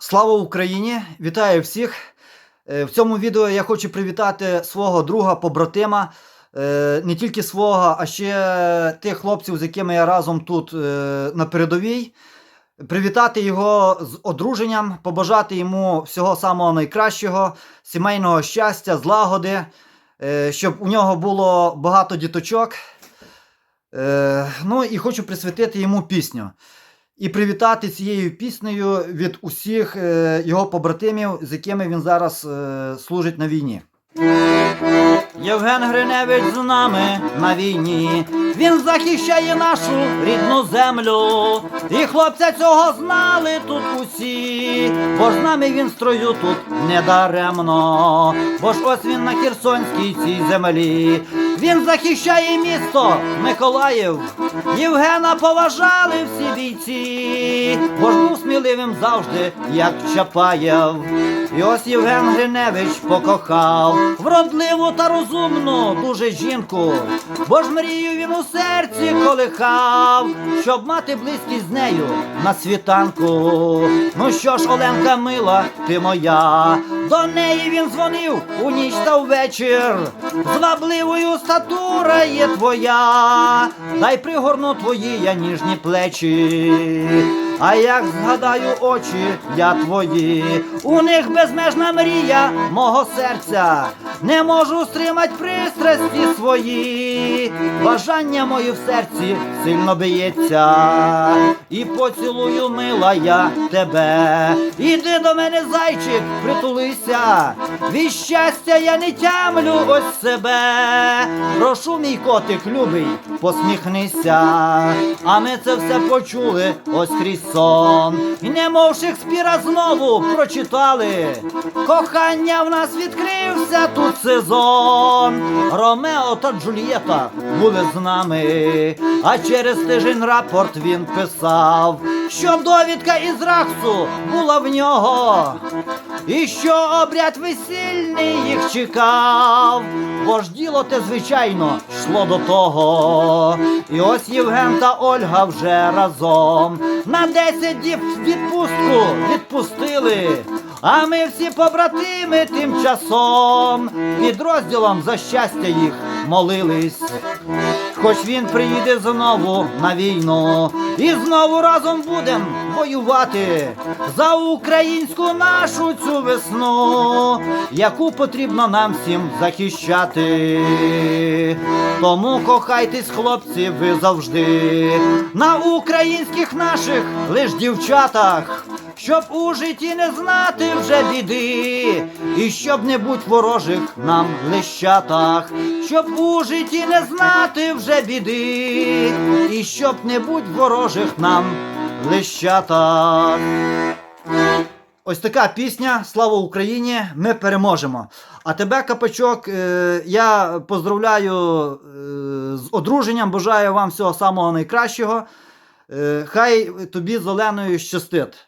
Слава Україні! Вітаю всіх! Е, В цьому відео я хочу привітати свого друга, побратима, е, не тільки свого, а ще тих хлопців, з якими я разом тут е, на передовій. Привітати його з одруженням, побажати йому всього самого найкращого, сімейного щастя, злагоди, щоб у нього було багато діточок. Ну і хочу присвятити йому пісню і привітати цією піснею від усіх е, його побратимів, з якими він зараз е, служить на війні. Євген Гриневич з нами на війні. Він захищає нашу рідну землю. І хлопця цього знали тут усі. Бо ж нами він строю тут недаремно. Бо ж ось він на Херсонській цій землі. Він захищає місто Миколаїв. Євгена поважали всі бійці. Бо ж був сміливим завжди, як Чапаєв. І ось Євген Гриневич покохав вродливу та розумну дуже жінку, бо ж мрію він у серці колихав, щоб мати близькість з нею на світанку. Ну що ж, Оленка мила, ти моя, до неї він дзвонив у ніч та ввечір. Звабливою статура є твоя, дай пригорну твої я ніжні плечі. А як згадаю очі я твої, у них безмежна мрія мого серця, не можу стримать пристрасті свої, бажання моє в серці сильно б'ється, і поцілую, мила я тебе. Іди до мене, зайчик, притулися, від щастя я не тямлю ось себе. Прошу, мій котик, любий, посміхнися, а ми це все почули ось крізь сон. І немов Шекспіра знову прочитали. Кохання в нас відкрився тут сезон. Ромео та Джульєта були з нами, а через тиждень рапорт він писав, що довідка із Рахсу була в нього. І що обряд весільний їх чекав, бо ж діло те, звичайно, йшло до того. І ось Євген та Ольга вже разом на 10 діб відпустку відпустили. А ми всі побратими тим часом підрозділом за щастя їх молились. Хоч він приїде знову на війну, і знову разом будем воювати за українську нашу цю весну, яку потрібно нам всім захищати. Тому кохайтесь, хлопці, ви завжди на українських наших лиш дівчатах. Щоб у житті не знати вже біди, і щоб не будь ворожих нам лищатах, щоб у житті не знати вже біди, і щоб не будь ворожих нам лищатах. Ось така пісня Слава Україні! Ми переможемо. А тебе, капачок, е, я поздравляю е, з одруженням, бажаю вам всього самого найкращого. Е, Хай тобі з щастить.